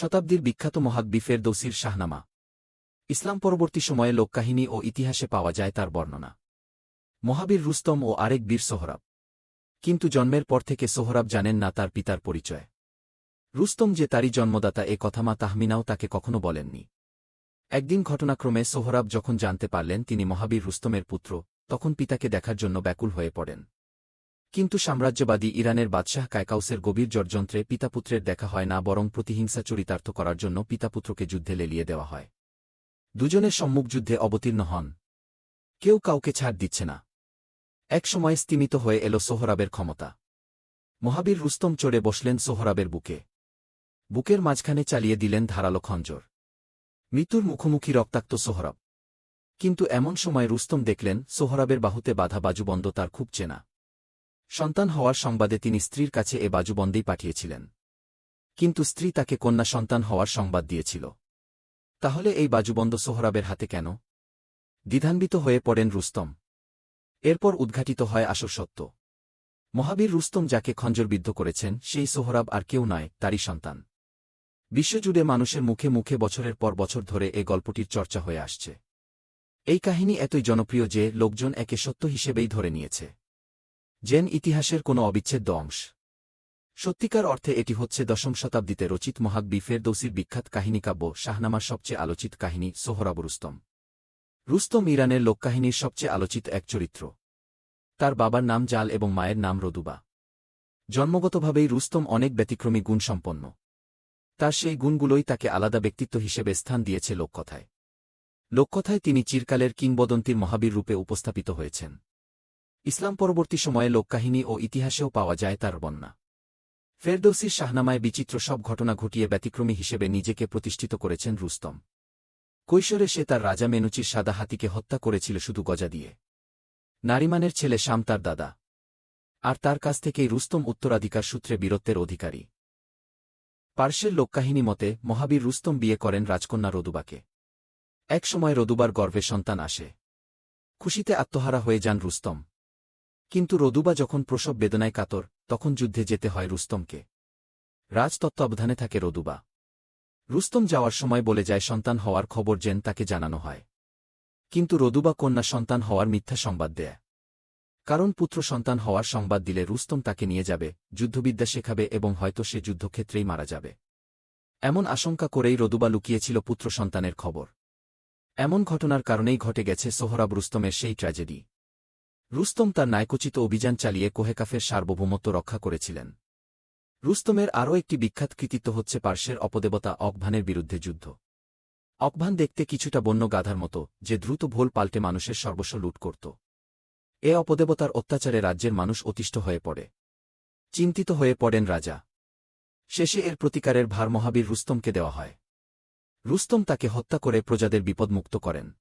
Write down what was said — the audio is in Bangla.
শতাব্দীর বিখ্যাত মহাদ্বি ফেরদৌসির শাহনামা। ইসলাম পরবর্তী সময়ে লোককাহিনী ও ইতিহাসে পাওয়া যায় তার বর্ণনা। মহাবীর রুস্তম ও আরেক বীর সোহরাব। কিন্তু জন্মের পর থেকে সোহরাব জানেন না তার পিতার পরিচয়। রুস্তম যে তারই জন্মদাতা এ কথা মা তাহমিনাও তাকে কখনো বলেননি। একদিন ঘটনাক্রমে সোহরাব যখন জানতে পারলেন তিনি মহাবীর রুস্তমের পুত্র, তখন পিতাকে দেখার জন্য ব্যাকুল হয়ে পড়েন। কিন্তু সাম্রাজ্যবাদী ইরানের বাদশাহ কায়কাউসের গভীর জর্যন্ত্রে পিতাপুত্রের দেখা হয় না, বরং প্রতিহিংসা চরিতার্থ করার জন্য পিতাপুত্রকে যুদ্ধে লেলিয়ে দেওয়া হয়। দুজনের সম্মুখ যুদ্ধে অবতীর্ণ হন। কেউ কাউকে ছাড় দিচ্ছে না। এক সময় স্তিমিত হয়ে এল সোহরাবের ক্ষমতা। মহাবীর রুস্তম চড়ে বসলেন সোহরাবের বুকে। বুকের মাঝখানে চালিয়ে দিলেন ধারালো খঞ্জর। মৃত্যুর মুখোমুখি রক্তাক্ত সোহরাব। কিন্তু এমন সময় রুস্তম দেখলেন, সোহরাবের বাহুতে বাধা বাজুবন্ধ তার খুব চেনা। সন্তান হওয়ার সংবাদে তিনি স্ত্রীর কাছে এ বাজুবন্দেই পাঠিয়েছিলেন। কিন্তু স্ত্রী তাকে কন্যা সন্তান হওয়ার সংবাদ দিয়েছিল। তাহলে এই বাজুবন্দ সোহরাবের হাতে কেন? দ্বিধান্বিত হয়ে পড়েন রুস্তম। এরপর উদ্ঘাটিত হয় আসল সত্য। মহাবীর রুস্তম যাকে খঞ্জরবিদ্ধ করেছেন, সেই সোহরাব আর কেউ নয়, তারই সন্তান। বিশ্বজুড়ে মানুষের মুখে মুখে বছরের পর বছর ধরে এ গল্পটির চর্চা হয়ে আসছে। এই কাহিনী এতই জনপ্রিয় যে, লোকজন একে সত্য হিসেবেই ধরে নিয়েছে। জেন ইতিহাসের কোনো অবিচ্ছেদ্য অংশ। সত্যিকার অর্থে এটি হচ্ছে দশম শতাব্দীতে রচিত মহাকবি ফেরদৌসির বিখ্যাত কাহিনীকাব্য শাহনামার সবচেয়ে আলোচিত কাহিনী সোহরাব রুস্তম। রুস্তম ইরানের লোককাহিনীর সবচেয়ে আলোচিত এক চরিত্র। তার বাবার নাম জাল এবং মায়ের নাম রদুবা। জন্মগতভাবেই রুস্তম অনেক ব্যতিক্রমী গুণসম্পন্ন। তার সেই গুণগুলোই তাকে আলাদা ব্যক্তিত্ব হিসেবে স্থান দিয়েছে লোককথায়। লোককথায় তিনি চিরকালের কিংবদন্তির মহাবীর রূপে উপস্থাপিত হয়েছেন। ইসলাম পরবর্তী সময়ে লোককাহিনী ও ইতিহাসেও পাওয়া যায় তার বন্যা। ফেরদৌসির শাহনামায় বিচিত্র সব ঘটনা ঘটিয়ে ব্যতিক্রমী হিসেবে নিজেকে প্রতিষ্ঠিত করেছেন রুস্তম। কৈশোরে সে তার রাজা মেনুচির সাদা হাতিকে হত্যা করেছিল শুধু গজা দিয়ে। নারিমানের ছেলে শাম তার দাদা। আর তার কাছ থেকেই রুস্তম উত্তরাধিকার সূত্রে বীরত্বের অধিকারী। পার্শ্বের লোককাহিনী মতে, মহাবীর রুস্তম বিয়ে করেন রাজকন্যা রদুবাকে। এক সময় রদুবার গর্ভে সন্তান আসে। খুশিতে আত্মহারা হয়ে যান রুস্তম। কিন্তু রদুবা যখন প্রসব বেদনায় কাতর, তখন যুদ্ধে যেতে হয় রুস্তমকে। রাজ তত্ত্বাবধানে থাকে রদুবা। রুস্তম যাওয়ার সময় বলে যায়, সন্তান হওয়ার খবর জেন তাকে জানানো হয়। কিন্তু রদুবা কন্যা সন্তান হওয়ার মিথ্যা সংবাদ দেয়। কারণ পুত্র সন্তান হওয়ার সংবাদ দিলে রুস্তম তাকে নিয়ে যাবে, যুদ্ধবিদ্যা শেখাবে এবং হয়তো সে যুদ্ধক্ষেত্রেই মারা যাবে। এমন আশঙ্কা করেই রদুবা লুকিয়েছিল পুত্র সন্তানের খবর। এমন ঘটনার কারণেই ঘটে গেছে সোহরাব রুস্তমের সেই ট্র্যাজেডি। রুস্তম তার নায়কোচিত অভিযান চালিয়ে কোহেকাফের সার্বভৌমত্ব রক্ষা করেছিলেন। রুস্তমের আরও একটি বিখ্যাত কৃতিত্ব হচ্ছে পার্শ্বের অপদেবতা অকভানের বিরুদ্ধে যুদ্ধ। অকভান দেখতে কিছুটা বন্য গাধার মতো, যে দ্রুত ভোল পাল্টে মানুষের সর্বস্ব লুট করত। এ অপদেবতার অত্যাচারে রাজ্যের মানুষ অতিষ্ঠ হয়ে পড়ে। চিন্তিত হয়ে পড়েন রাজা। শেষে এর প্রতিকারের ভার মহাবীর রুস্তমকে দেওয়া হয়। রুস্তম তাকে হত্যা করে প্রজাদের বিপদমুক্ত করেন।